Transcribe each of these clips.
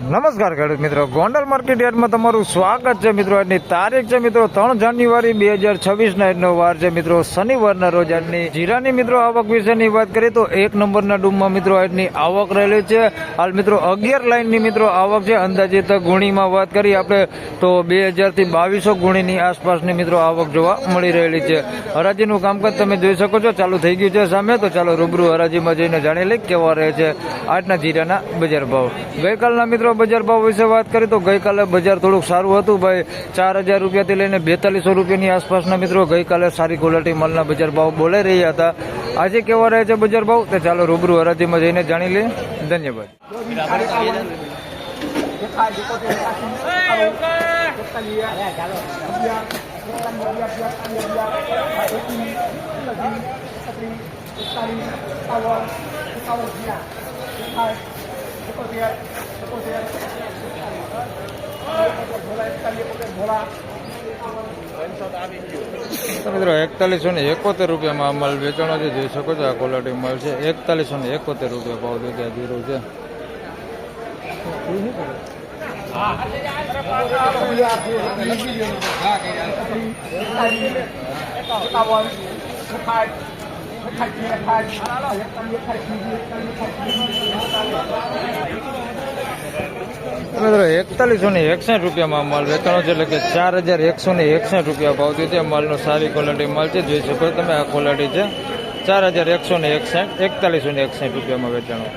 નમસ્કાર ખેડૂત મિત્રો. ગોંડલ માર્કેટ યાર્ડમાં તમારું સ્વાગત છે મિત્રો. આજની તારીખ છે મિત્રો ત્રણ જાન્યુઆરી બે હજાર છવ્વીસના આજનો વાર છે મિત્રો. શનિવારના રોજ આજની જીરાની મિત્રો આવક વિશેની વાત કરીએ તો એક નંબરના ડૂમમાં મિત્રો આજની આવક રહેલી છે. હાલ મિત્રો અગિયાર લાઇનની મિત્રો આવક છે. અંદાજિત ગુણીમાં વાત કરીએ આપણે તો બે હજારથી બાવીસો ગુણીની આસપાસની મિત્રો આવક જોવા મળી રહેલી છે. હરાજીનું કામકાજ તમે જોઈ શકો છો. ચાલુ થઈ ગયું છે સામે. તો ચાલો રૂબરૂ હરાજીમાં જઈને જાણી લઈ કેવા રહે છે આજના જીરાના બજાર ભાવ. ગઈકાલના મિત્રો બજાર ભાવ વિશે વાત કરી તો ગઈકાલે બજાર થોડુંક સારું હતું ભાઈ. ચાર હજાર રૂપિયાથી લઈને બેતાલીસો રૂપિયાની આસપાસના મિત્રો ગઈકાલે સારી ક્વોલિટી માલના બજાર ભાવ બોલાઈ રહ્યા હતા. આજે કેવા રહે છે બજાર ભાવ? તે ચાલો રૂબરૂ હરાજીમાં જઈને જાણી લઈએ. ધન્યવાદ. તો એકતાલીસો ને એકોતેર રૂપિયામાં માલ વેચાણો છે. જોઈ શકો છો, આ ક્વોલિટી માલ છે. એકતાલીસો ને એકોતેર રૂપિયા ભાવ દીધો છે. મિત્રો એકતાલીસો ને એકસઠ રૂપિયામાં માલ વેચાણો છે, એટલે કે ચાર હજાર એકસો ને એકસઠ રૂપિયા ભાવથી છે. માલનો સારી ક્વોલિટી માલ છે, જોઈ શકો તમે, આ ક્વોલિટી છે. ચાર હજાર એકસો ને એકસઠ એકતાલીસો ને એકસઠ રૂપિયામાં વેચાણો.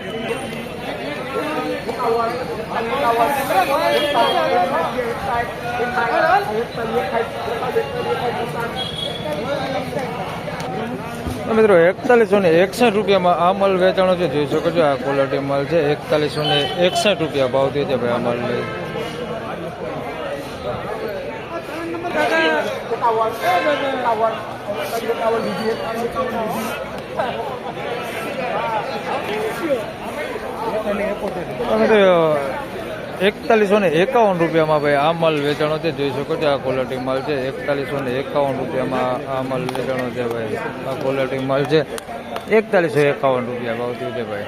મિત્રો એકતાલીસો ને એકસઠ રૂપિયામાં આ માલ વેચાણો છે. જોઈ શકો છો, આ ક્વોલિટી માલ છે. એકતાલીસો ને એકસઠ રૂપિયા ભાવ થયો છે ભાઈ આ માલ લઈ. તમે તો એકતાલીસો ને એકાવન રૂપિયામાં ભાઈ આ માલ વેચાણો છે. જોઈ શકો છો આ ક્વોલિટી માલ છે. એકતાલીસો ને એકાવન રૂપિયામાં આ માલ વેચાણો છે ભાઈ. આ ક્વોલિટી માલ છે. એકતાલીસો એકાવન રૂપિયા ભાવ થયું છે ભાઈ.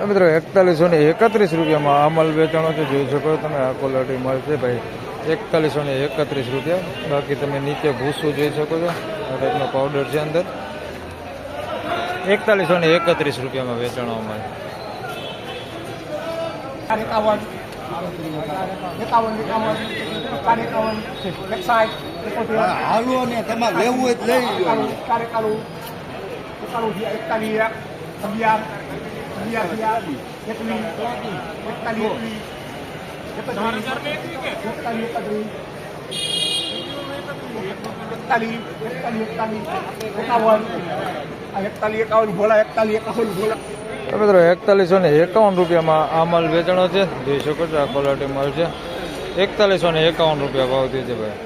તો મિત્રો એકતાલીસો ને એકત્રીસ રૂપિયામાં આ માલ વેચાણો છે જોઈ શકો છો તમે આ ક્વોલિટી માલ છે ભાઈ એકતાલીસો ને એકત્રીસ રૂપિયા બાકી તમે નીચે ભૂસું જોઈ શકો છો આ ટાઈપનો પાવડર છે અંદર એકતાલીસો ને એકત્રીસ રૂપિયામાં વેચાણો અમારે હાલો ને તમારે લેવું હોય લઈ એકતાલીસ એકતાલીસ મિત્રો એકતાલીસો ને એકાવન રૂપિયામાં આ માલ વેચાણો છે. જોઈ શકો છો આ ક્વોલિટી માલ છે. એકતાલીસો ને એકાવન રૂપિયા ભાવ થયું છે ભાઈ.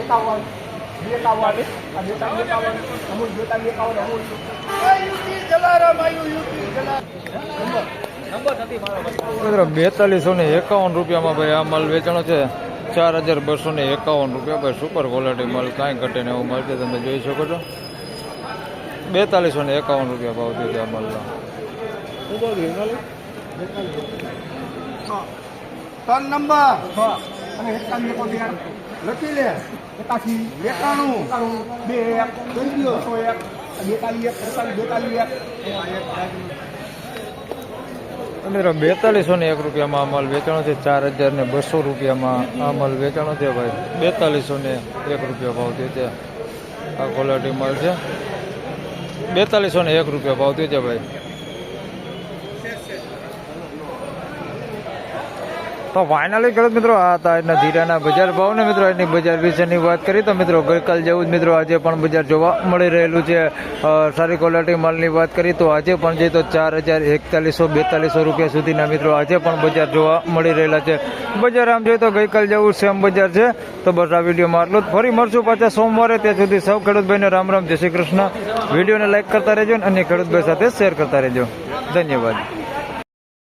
એકાવન એકાવન એકાવન બેતાલીસ ને એકાવન રૂપિયામાં ભાઈ આ માલ વેચાણો છે. ચાર હજાર બસો ને એકાવન રૂપિયા. ભાઈ સુપર ક્વોલિટી માલ કાંઈ ઘટે ને એવું છે તમે જોઈ શકો છો. બેતાલીસો ને એકાવન રૂપિયા ભાવ થયો આ માલનો. ત્રણ નંબર. અને લખી લે. એકાસી. એકાણું. એકાણું. બે એક. બસો એક. બેતાલીસ એક. અડતાલીસ બેતાલીસ એક. મિત્રો બેતાલીસો ને એક રૂપિયામાં આ માલ વેચાણો છે ચાર હજાર ને બસો રૂપિયામાં આ માલ વેચાણો છે ભાઈ બેતાલીસો ને એક રૂપિયા ભાવ થયો છે. આ ક્વોલિટી માલ છે. બેતાલીસો ને એક રૂપિયા ભાવ થયો છે ભાઈ. તો ફાઇનલી ખેડૂત મિત્રો, આ હતા આજના ધીરાના બજાર ભાવ ને મિત્રો, આજની બજાર વિશેની વાત કરી તો મિત્રો, ગઈકાલ જેવું જ મિત્રો આજે પણ બજાર જોવા મળી રહેલું છે. સારી ક્વોલિટી માલની વાત કરી તો આજે પણ જઈએ તો ચાર હજાર એકતાલીસો બેતાલીસો રૂપિયા સુધીના મિત્રો આજે પણ બજાર જોવા મળી રહેલા છે. બજાર આમ જોઈએ તો ગઈકાલ જેવું સેમ બજાર છે. તો બસ આ વિડીયોમાં આટલું જ. ફરી મળશું પાછા સોમવારે. ત્યાં સુધી સૌ ખેડૂતભાઈને રામ રામ. જય શ્રી કૃષ્ણ. વિડીયોને લાઇક કરતા રહેજો અને અન્ય ખેડૂતભાઈ સાથે શેર કરતા રહેજો. ધન્યવાદ.